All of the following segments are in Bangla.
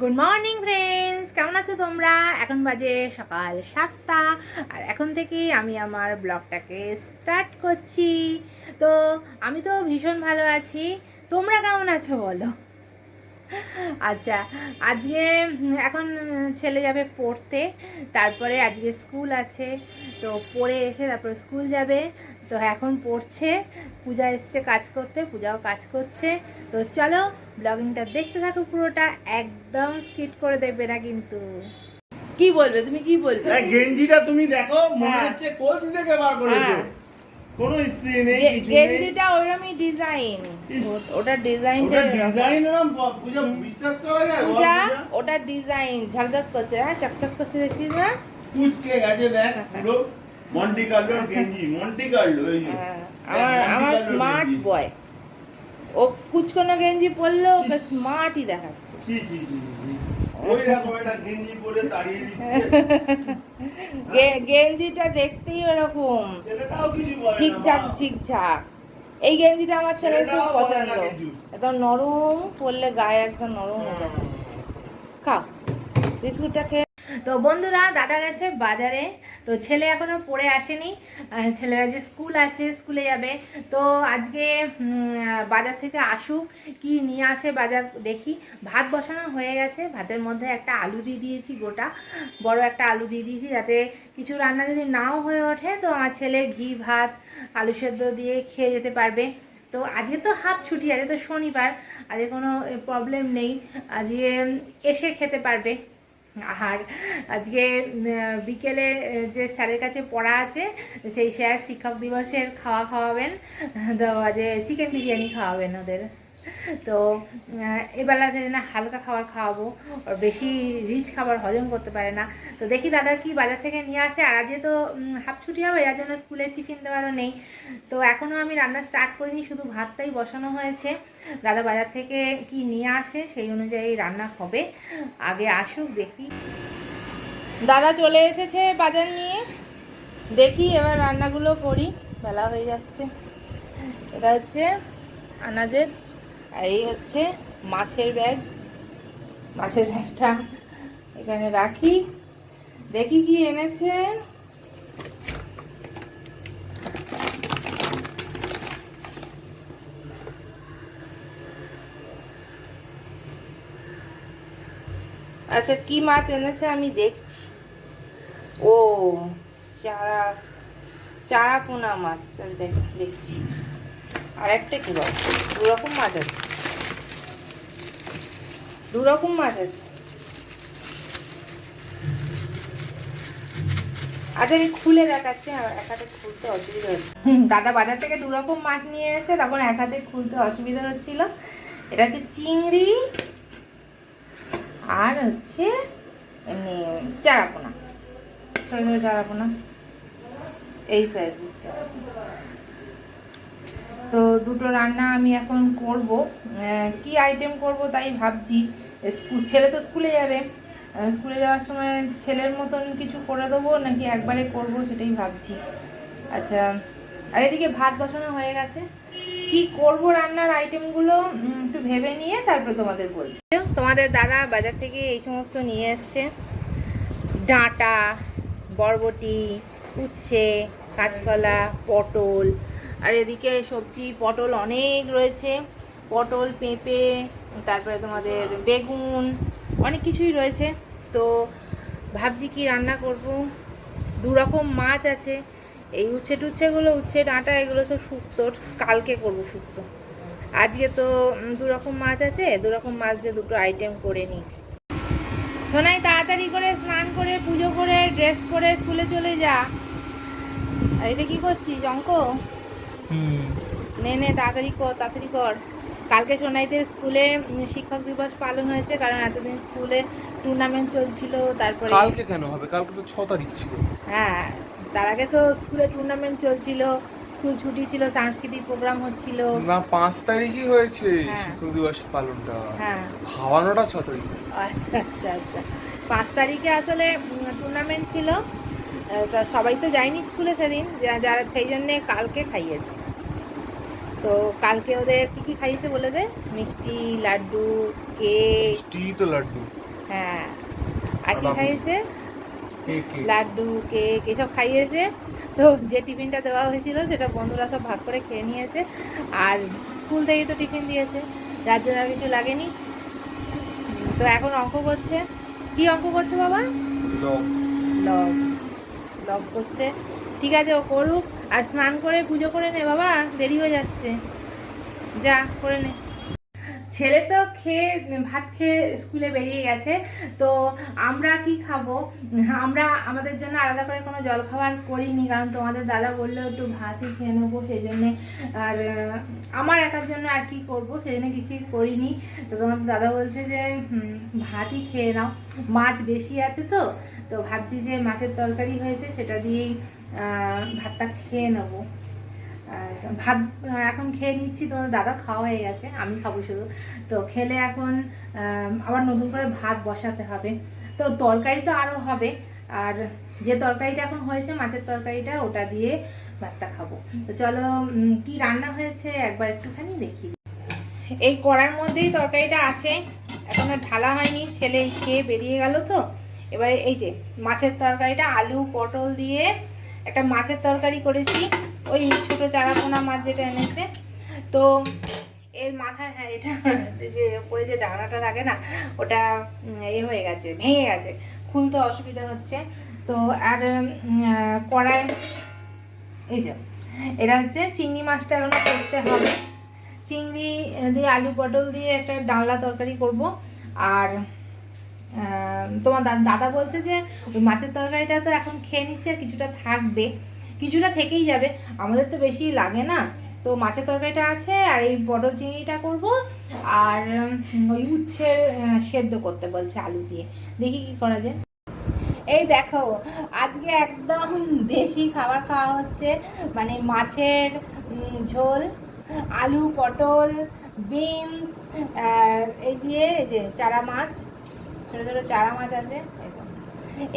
গুড মর্নিং ফ্রেন্ডস কেমন আছো তোমরা? এখন বাজে সকাল সাতটা। আর এখন থেকেই আমি আমার ব্লগটাকে স্টার্ট করছি। তো আমি তো ভীষণ ভালো আছি। তোমরা কেমন আছো বলো? আচ্ছা আজকে এখন ছেলে যাবে পড়তে। তারপরে আজকে স্কুল আছে। তো পড়ে এসে তারপরে স্কুল যাবে। তো এখন পড়ছে। পূজা এসছে কাজ করতে, পূজাও কাজ করছে। তো চলো ব্লগিংটা দেখতে থাকো পুরোটা একদম স্কিপ করে দেবে না কিন্তু। কি বলবে? তুমি কি বলবে? এই গেঞ্জিটা তুমি দেখো মনে হ্যাঁ। হচ্ছে কলসি থেকে বার করেছে। হ্যাঁ। কোনো স্ত্রী নেই কিছু নেই। গেঞ্জিটা ওরমই ডিজাইন ওটা ওটা ডিজাইনটা ডিজাইন ব- পূজা বিশ্বাস করা যায়? পূজা? ওটা ডিজাইন ঝকঝক করছে হ্যাঁ চকচক করছে দেখছিস না? কুচকে গেছে দেখ পুরো। মন্টি কার্লোর গেঞ্জি মন্টি কার্লো এই যে। হ্যাঁ, দেখ, আমার আমার স্মার্ট বয় ও কুচকোনো গেঞ্জি পরলেও ওকে। স্মার্টই দেখাচ্ছে। ওই রকম একটা গেঞ্জি পরে দাঁড়িয়ে দিচ্ছে। গে- গেঞ্জিটা দেখতেই ওরকম। ঠিকঠাক ঠিকঠাক এই গেঞ্জিটা আমার ছেলের খুব পছন্দ। একদম নরম পরলে গায়ে একদম নরম হয়ে। যাবে খাও বিস্কুটটা খেয়ে তো বন্ধুরা দাদা গেছে বাজারে। তো ছেলে এখনও পড়ে আসেনি ছেলেরা যে স্কুল আছে, স্কুলে যাবে। তো আজকে বাজার থেকে আসুক, কি নিয়ে আসে বাজার দেখি। ভাত বসানো হয়ে গেছে, ভাতের মধ্যে একটা আলু দিয়ে দিয়েছি গোটা। বড় একটা আলু দিয়ে দিয়েছি যাতে কিছু রান্না যদি নাও হয়ে ওঠে, তো আমার ছেলে ঘি, ভাত, আলু সেদ্ধ দিয়ে খেয়ে যেতে পারবে। তো আজকে তো হাফ ছুটি আছে তো শনিবার, আজকে কোনো প্রবলেম নেই। আজকে এসে খেতে পারবে। আর আজকে বিকেলে যে স্যারের কাছে পড়া আছে, সেই স্যার শিক্ষক দিবসের খাওয়া খাওয়াবেন, তো আজকে চিকেন বিরিয়ানি খাওয়াবেন ওদের। তো এবেলা যে না হালকা খাবার খাওয়াবো, আর বেশি রিচ খাবার হজম করতে পারে না, তো দেখি দাদা কি বাজার থেকে নিয়ে আসে, আর আজকে তো হাফ ছুটি হবে, যার জন্য স্কুলের টিফিন দেওয়ারও নেই। তো এখনও আমি রান্না স্টার্ট করিনি, শুধু ভাতটাই বসানো হয়েছে। দাদা বাজার থেকে কি নিয়ে আসে, সেই অনুযায়ী রান্না হবে। আগে আসুক, দেখি। দাদা চলে এসেছে বাজার নিয়ে। দেখি এবার রান্নাগুলো করি। বেলা হয়ে যাচ্ছে। এটা হচ্ছে আনাজের আর এই হচ্ছে মাছের ব্যাগ। মাছের ব্যাগটা এখানে রাখি। দেখি কি এনেছে। আচ্ছা কি মাছ এনেছে আমি দেখছি। ও, চারা চারা পোনা মাছ। আমি দেখছি দেখছি। আর একটা কি বল? দু রকম মাছ আছে। দু রকম মাছ আছে। আচ্ছা আমি খুলে দেখাচ্ছি। এক হাতে খুলতে অসুবিধা হচ্ছে। দাদা বাজার থেকে দু রকম মাছ নিয়ে এসে তখন এক হাতে খুলতে অসুবিধা হচ্ছিল। এটা হচ্ছে চিংড়ি, আর হচ্ছে এমনি চারাপোনা। ছোট ছোট চারাপোনা। এই সাইজের চারাপোনা। তো দুটো রান্না আমি এখন করব। কি আইটেম করব তাই ভাবছি। ছেলে তো স্কুলে যাবে। স্কুলে যাওয়ার সময় ছেলের মতন কিছু করে দেবো নাকি একবারে করব সেটাই ভাবছি। আচ্ছা আর এদিকে ভাত বসানো হয়ে গেছে। কি করব রান্নার আইটেমগুলো একটু ভেবে নিয়ে তারপর তোমাদের বলছি। তোমাদের দাদা বাজার থেকে এই সমস্ত নিয়ে এসছে। ডাঁটা, বরবটি, উচ্ছে, কাঁচকলা, পটল আর এদিকে সবজি, পটল অনেক রয়েছে। পটল, পেঁপে, তারপরে তোমাদের বেগুন, অনেক কিছুই রয়েছে। তো ভাবছি কি রান্না করব? দু রকম মাছ আছে। এই উচ্ছে টুচ্ছেগুলো উচ্ছে, ডাঁটা, এগুলো সব শুক্তোর। কালকে করব শুক্তো। আজকে তো দু রকম মাছ আছে। দু রকম মাছ দিয়ে দুটো আইটেম করে নিই। সোনাই, তাড়াতাড়ি করে স্নান করে, পুজো করে ড্রেস করে, স্কুলে চলে যা। আর এটা কি করছিস, অঙ্ক? নে নে তাড়াতাড়ি কর তাড়াতাড়ি কর। কালকে সোনাইদের স্কুলে শিক্ষক দিবস পালন হয়েছে কারণ এতদিন স্কুলে টুর্নামেন্ট চলছিল তারপরে কালকে কেন হবে? কালকে তো ছ তারিখ ছিল। হ্যাঁ তার আগে তো স্কুলে টুর্নামেন্ট চলছিল স্কুল ছুটি ছিল সাংস্কৃতিক প্রোগ্রাম হচ্ছিল। না পাঁচ তারিখই হয়েছে হ্যাঁ। শিক্ষক দিবস পালনটা। হ্যাঁ। খাওয়ানোটা ছ তারিখ। আচ্ছা আচ্ছা আচ্ছা। পাঁচ তারিখে আসলে টুর্নামেন্ট ছিল। সবাই তো যায়নি স্কুলে সেদিন যারা সেই জন্যে কালকে খাইয়েছে। তো কালকে ওদের কি কি খাইয়েছে বলে দে? মিষ্টি লাড্ডু কেক। মিষ্টি তো লাড্ডু। হ্যাঁ। আর কি খাইয়েছে? লাড্ডু কেক এসব খাইয়েছে। তো যে টিফিনটা দেওয়া হয়েছিল সেটা বন্ধুরা সব ভাগ করে খেয়ে নিয়েছে। আর স্কুল থেকে তো টিফিন দিয়েছে। যার জন্য আর কিছু লাগেনি। তো এখন অঙ্ক করছে। কি অঙ্ক করছ বাবা? লগ লগ লগ করছে। ঠিক আছে ও করুক। আর স্নান করে পুজো করে নে, বাবা। দেরি হয়ে যাচ্ছে। যা, করে নে। ছেলে তো খেয়ে, ভাত খেয়ে স্কুলে বেরিয়ে গেছে। তো আমরা কি খাব? আমরা, আমাদের জন্য আলাদা করে কোনো জল খাবার করিনি, কারণ তোমাদের দাদা বলল একটু ভাতই খেয়ে নেব সেই জন্যে আর আমার একার জন্য আর কি করব সেই জন্য কিছুই করিনি। তো তোমাদের দাদা বলছে যে ভাতই খেয়ে নাও। মাছ বেশি আছে তো তো ভাবছি যে মাছের তরকারি হয়েছে, সেটা দিয়েই ভাতটা খেয়ে নেব। ভাত এখন খেয়ে নিচ্ছি, তোমার দাদা খাওয়া হয়ে গেছে, আমি খাব শুধু। তো খেলে এখন আবার নতুন করে ভাত বসাতে হবে। তো তরকারি তো আরও হবে, আর যে তরকারিটা এখন হয়েছে, মাছের তরকারিটা, ওটা দিয়ে ভাতটা খাব। তো চলো কি রান্না হয়েছে একবার একটুখানি দেখি। এই কড়ার মধ্যেই তরকারিটা আছে, এখনও ঢালা হয়নি, ছেলে খেয়ে বেরিয়ে গেল তো। এবারে এই যে, মাছের তরকারিটা, আলু, পটল দিয়ে একটা মাছের তরকারি করেছি, ওই ছোট চারাপোনা মাছ যেটা এনেছে। তো এর মাথায় হ্যাঁ এটা যে ওপরে যে ডানাটা থাকে না, ওটা এ হয়ে গেছে, ভেঙে গেছে, খুলতে অসুবিধা হচ্ছে। তো আর কড়াই, এই যে, এটা হচ্ছে চিংড়ি মাছটা এখনও করতে হবে। চিংড়ি দিয়ে আলু পটল দিয়ে একটা ডালনা তরকারি করব, আর তোমার দাদা বলছে যে ওই মাছের তরকারিটা তো এখন খেয়ে নিচ্ছে আর কিছুটা থাকবে। কিছুটা থেকেই যাবে। আমাদের তো বেশি লাগে না। তো মাছের তরকারিটা আছে আর এই বড় চিংড়িটা করব আর ওই উচ্ছের আহ, সেদ্ধ করতে বলছে আলু দিয়ে। দেখি কি করা যায়। এই দেখো আজকে একদম দেশি খাবার খাওয়া হচ্ছে। মানে মাছের ঝোল আলু পটল বিনস আর এই দিয়ে এই যে চারা মাছ ছোটো ছোটো চারা মাছ আছে,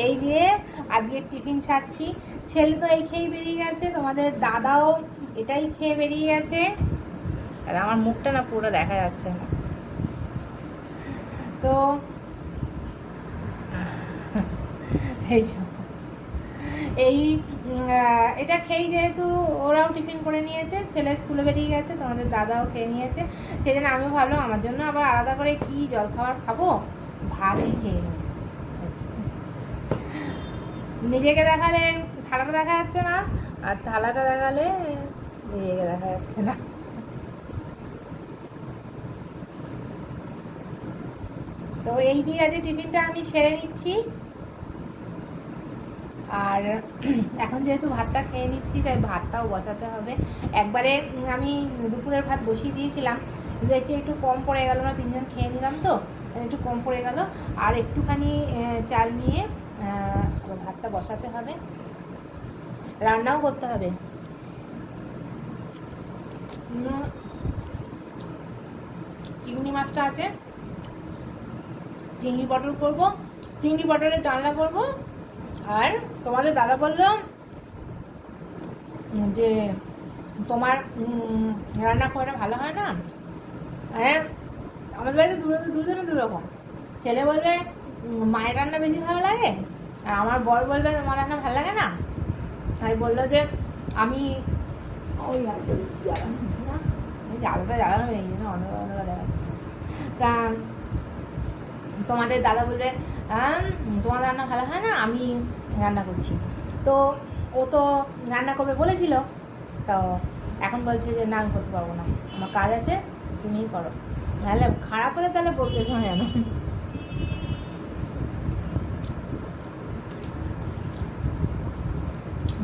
এই দিয়ে আজকে টিফিন ছাড়ছি ছেলে তো এই খেয়ে বেরিয়ে গেছে, তোমাদের দাদাও এটাই খেয়ে বেরিয়ে গেছে। আর আমার মুখটা না পুরো দেখা যাচ্ছে না। তো এই এই এটা খেয়েই যেহেতু ওরাও টিফিন করে নিয়েছে, ছেলে স্কুলে বেরিয়ে গেছে, তোমাদের দাদাও খেয়ে নিয়েছে। জন্য আমিও ভাবলাম, আমার জন্য আবার আলাদা করে কি জলখাবার খাব? ভাতই খেয়ে নিই। আচ্ছা। নিজেকে দেখালে থালাটা দেখা যাচ্ছে না, আর থালাটা দেখালে নিজেকে দেখা যাচ্ছে না। তো এই দিয়ে আজকে টিফিনটা আমি সেরে নিচ্ছি। আর এখন যেহেতু ভাতটা খেয়ে নিচ্ছি, তাই ভাতটাও বসাতে হবে। একবারে আমি দুপুরের ভাত বসিয়ে দিয়েছিলাম দেখছি একটু কম পড়ে গেল না, তিনজন খেয়ে নিলাম তো। একটু কম পড়ে গেল। আর একটুখানি চাল নিয়ে ভাতটা বসাতে হবে। রান্নাও করতে হবে। চিংড়ি মাছটা আছে। চিংড়ি পটল করব। চিংড়ি পটলের ডালনা করব। আর তোমাদের দাদা বলল যে তোমার রান্না করে ভালো হয় না? হ্যাঁ আমাদের বাড়িতে দু দুজনে দু রকম। ছেলে বলবে মায়ের রান্না বেশি ভালো লাগে? আর আমার বর বলবে তোমার রান্না ভালো লাগে না? তাই বলল যে আমি ওই আলুটা জ্বালানো হয়ে গেছে অন্য দেখাচ্ছে। তা তোমাদের দাদা বলবে "আম, তোমার রান্না ভালো হয় না আমি রান্না করছি। তো ও তো রান্না করবে বলেছিল তো এখন বলছে যে না আমি করতে পারব না আমার কাজ আছে তুমিই করো। নাহলে খারাপ হলে তাহলে বলতে শোনা জানো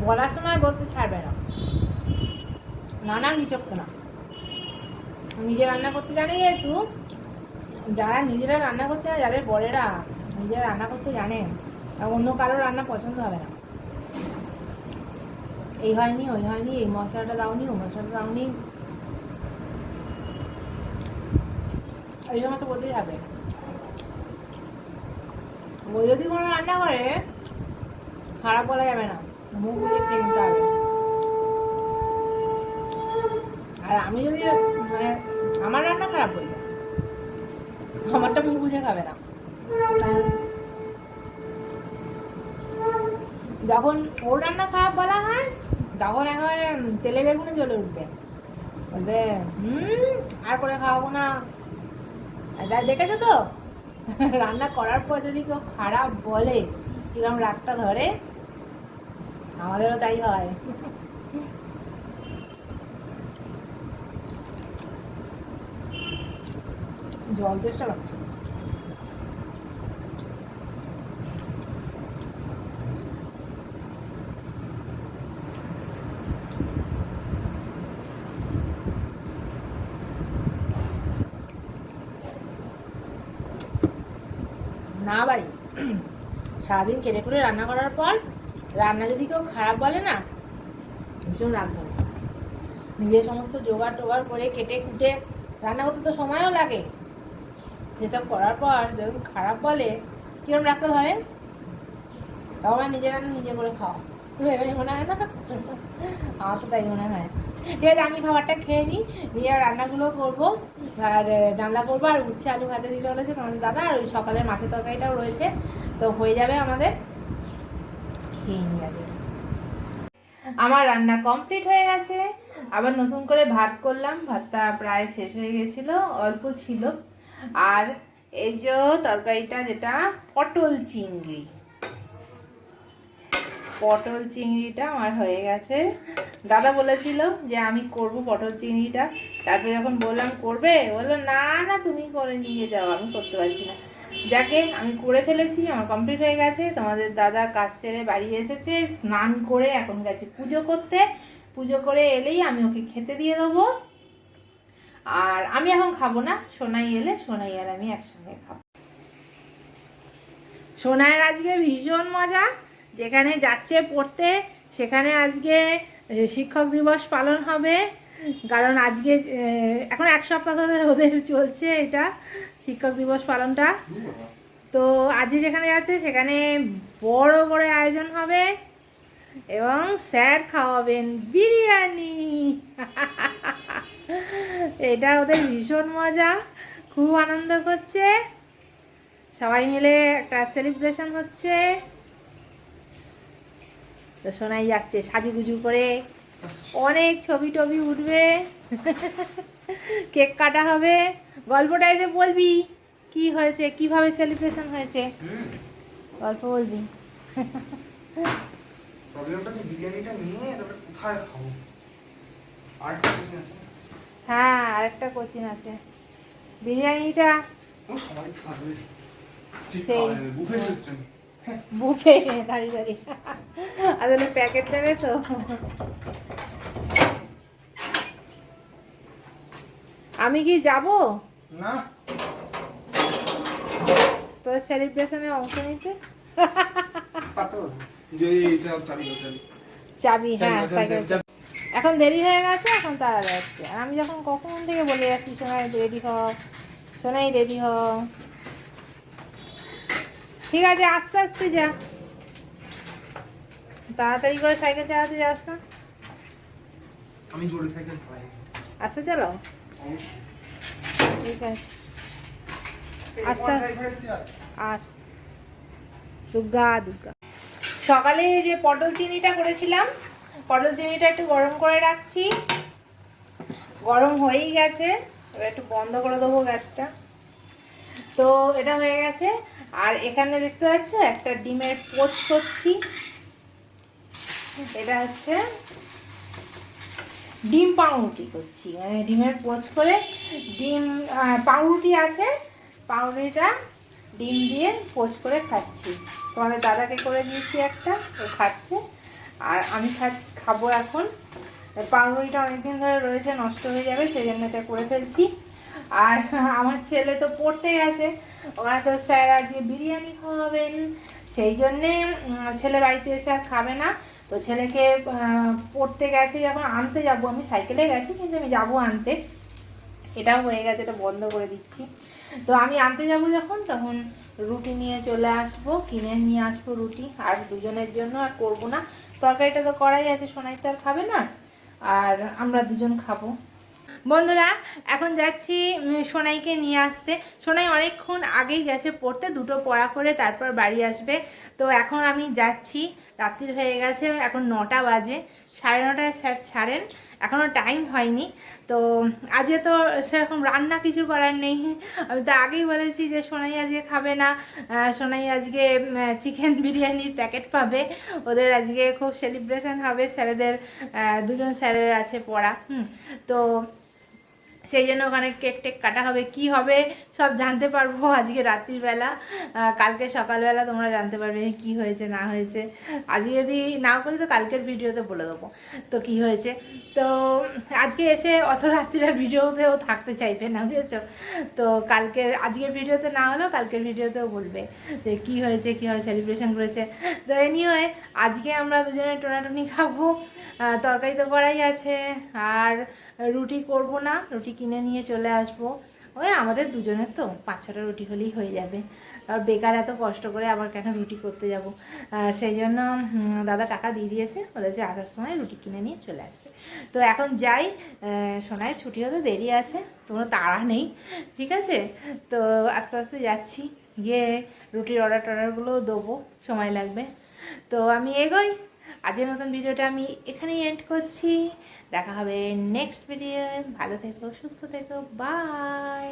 বলার সময় বলতে ছাড়বে না। নানান বিচক্ষ না নিজে রান্না করতে জানে যেহেতু, যারা নিজেরা রান্না করতে জানে, যাদের বড়েরা নিজেরা রান্না করতে জানে, আর অন্য কারও রান্না পছন্দ হবে না। এই হয়নি, ওই হয়নি, এই মশলাটা দাওনি, ও মশলাটা দাওনি এই জন্য তো বলতেই হবে। ও যদি কোনো রান্না করে, খারাপ বলা যাবে না। মুখ বুঝে খেয়ে নিতে হবে। আর আমি যদি মানে আমার রান্না খারাপ বলব আমারটা মুখ বুঝে খাবে না। যখন ওর রান্না খারাপ বলা হয়, তখন একেবারে তেলে বেগুনে জ্বলে উঠবে। বলবে, হুম, আর করে খাওয়াবো না। দেখেছ তো? রান্না করার পর যদি কেউ খারাপ বলে, কিরম রাগটা ধরে, আমাদেরও তাই হয়। জল চেষ্টা লাগছে। না ভাই। সারাদিন কেটে করে রান্না করার পর রান্না যদি কেউ খারাপ বলে না, ভীষণ রাগ ধরে নিজে সমস্ত জোগাড় টোগাড় করে কেটে কুটে রান্না করতে তো সময়ও লাগে। সেসব করার পর যখন খারাপ বলে, কিরম রাখতে ধরে? তাও আমার নিজে রান্না নিজে করে খাওয়া। তো এটাই মনে হয় না? আমার তো তাই মনে হয়। আছে, আমি খাবারটা খেয়ে নিই, নিয়ে রান্নাগুলো করব, আর রান্না করব, আর উচ্ছে আলু ভাজা দিতে বলেছে তোমাদের দাদা, আর ওই সকালের মাছের তরকারিটাও রয়েছে, তো হয়ে যাবে আমাদের খেয়ে নিই আগে। আমার রান্না কমপ্লিট হয়ে গেছে, আবার নতুন করে ভাত করলাম, ভাতটা প্রায় শেষ হয়ে গেছিল, অল্প ছিল, আর এই যে তরকারিটা যেটা, পটল চিংড়ি। পটল চিংড়িটা আমার হয়ে গেছে। দাদা বলেছিল যে আমি করব পটল চিংড়িটা। তারপরে যখন বললাম, করবে? বলল, না না, তুমি করে নিয়ে যাও, আমি করতে পারছি না। যাকে আমি করে ফেলেছি, আমার কমপ্লিট হয়ে গেছে। তোমাদের দাদা কাজ সেরে বাড়ি এসেছে, স্নান করে এখন গেছে পুজো করতে। পুজো করে এলেই আমি ওকে খেতে দিয়ে দেবো। আর আমি এখন খাব না, সোনাই এলে সোনাই আর আমি একসঙ্গে খাব। সোনাইয়ের আজকে ভীষণ মজা। যেখানে যাচ্ছে পড়তে, সেখানে আজকে শিক্ষক দিবস পালন হবে। কারণ আজকে এখন এক সপ্তাহ ধরে ওদের চলছে এটা, শিক্ষক দিবস পালনটা। তো আজকে যেখানে যাচ্ছে, সেখানে বড় করে আয়োজন হবে এবং স্যার খাওয়াবেন বিরিয়ানি। এটা ওদের ভীষণ মজা, খুব আনন্দ করছে। সবাই মিলে একটা সেলিব্রেশন হচ্ছে। তো শোনাই যাচ্ছে সাজুগুজু করে। অনেক ছবি টবি উঠবে। কেক কাটা হবে। গল্পটা এসে বলবি কি হয়েছে কীভাবে সেলিব্রেশন হয়েছে? গল্প বলবি। প্রবলেমটা হচ্ছে বিরিয়ানিটা নিয়ে তারপরে কোথায় খাব? আর একটা আছে। হ্যাঁ আরেকটা কোচিন আছে। বিরিয়ানিটা ও সবাই খাবে। ঠিক সেই। বুফে সিস্টেম বুফে দাঁড়িয়ে দাঁড়িয়ে। আসলে প্যাকেট দেবে তো। আমি কি যাব? না। তোর সেলিব্রেশনে অংশ নিতে? চাবি হ্যাঁ সাইকেল। এখন দেরি হয়ে গেছে এখন তারা যাচ্ছে। আর আমি যখন কখন থেকে বলে যাচ্ছি সোনাই রেডি হ সোনাই রেডি হ। ঠিক আছে আস্তে আস্তে যা। তাড়াতাড়ি করে সাইকেল চালাতে যাস না। আমি জোরে সাইকেল চালাই। আস্তে চালাও। ঠিক আছে। আস্তে আস্তে। আস্তে। আস দুর্গা দুর্গা। সকালে যে পটল চিনিটা করেছিলাম পটল চিনিটা একটু গরম করে রাখছি। গরম হয়েই গেছে এবার একটু বন্ধ করে দেবো গ্যাসটা। তো এটা হয়ে গেছে। আর এখানে দেখতে পাচ্ছ, একটা ডিমের পোস্ট করছি। এটা হচ্ছে ডিম পাউরুটি করছি। মানে ডিমের পোচ করে ডিম পাউরুটি আছে, পাউরুটিটা ডিম দিয়ে পোচ করে খাচ্ছি। তোমাদের দাদাকে করে দিয়েছি একটা, ও খাচ্ছে। আর আমি খাব এখন। পাউরুটিটা অনেকদিন ধরে রয়েছে, নষ্ট হয়ে যাবে সেই জন্য এটা করে ফেলছি। আর আমার ছেলে তো পড়তে গেছে ওখানে তো স্যার আজকে বিরিয়ানি খাওয়াবেন। সেই জন্যে ছেলে বাড়িতে এসে আর খাবে না। তো ছেলেকে পড়তে গেছে, যখন আনতে যাব। আমি সাইকেলে গেছি, কিন্তু আমি যাব আনতে। এটাও হয়ে গেছে, এটা বন্ধ করে দিচ্ছি। তো আমি আনতে যাব যখন, তখন রুটি নিয়ে চলে আসব, কিনে নিয়ে আসব রুটি। আর দুজনের জন্য আর করব না। তরকারিটা তো করাই আছে, সোনাই তো আর খাবে না। আর আমরা দুজন খাব। বন্ধুরা, এখন যাচ্ছি সোনাইকে নিয়ে আসতে। সোনাই অনেকক্ষণ আগেই গেছে পড়তে, দুটো পড়া করে তারপর বাড়ি আসবে। তো এখন আমি যাচ্ছি রাত্রির হয়ে গেছে, এখন নটা বাজে, সাড়ে নটায় স্যার ছাড়েন এখনও টাইম হয়নি। তো আজকে তো সেরকম রান্না কিছু করার নেই, আমি তো আগেই বলেছি যে সোনাই আজকে খাবে না সোনাই আজকে চিকেন বিরিয়ানির প্যাকেট পাবে, ওদের আজকে খুব সেলিব্রেশন হবে, স্যারেদের দুজন স্যারের আছে পড়া, হুম, তো সেই জন্য ওখানে কেক টেক কাটা হবে কি হবে সব জানতে পারব আজকে রাত্রির বেলা। আহ, কালকে সকালবেলা তোমরা জানতে পারবে কি হয়েছে না হয়েছে। আজকে যদি না করি তো কালকের ভিডিওতে বলে দেবো তো কি হয়েছে। তো আজকে এসে অত রাত্রির ভিডিওতেও থাকতে চাইবে না বুঝেছ? তো কালকের আজকের ভিডিওতে না হলেও কালকের ভিডিওতেও বলবে যে কি হয়েছে কীভাবে সেলিব্রেশন করেছে। তো এনিওয়ে আজকে আমরা দুজনে টোনাটুনি খাব। তরকারি তো করাই আছে আর রুটি করব না রুটি কিনে নিয়ে চলে আসব। ওই আমাদের দুজনের তো, পাঁচ ছটা রুটি হলেই হয়ে যাবে। আর বেকার এত কষ্ট করে আবার কেন রুটি করতে যাব? আর সেই জন্য দাদা টাকা দিয়ে দিয়েছে, বলেছে আসার সময় রুটি কিনে নিয়ে চলে আসবে। তো এখন যাই সোনায় ছুটি হতে দেরি আছে, কোনো তাড়া নেই, ঠিক আছে? তো আস্তে আস্তে যাচ্ছি, গিয়ে রুটির অর্ডার টর্ডারগুলো দেবো, সময় লাগবে। তো আমি এগোই। আজকের মতন ভিডিওটা আমি এখানেই এন্ড করছি। দেখা হবে নেক্সট ভিডিও ভালো থেকো, সুস্থ থেকো। বাই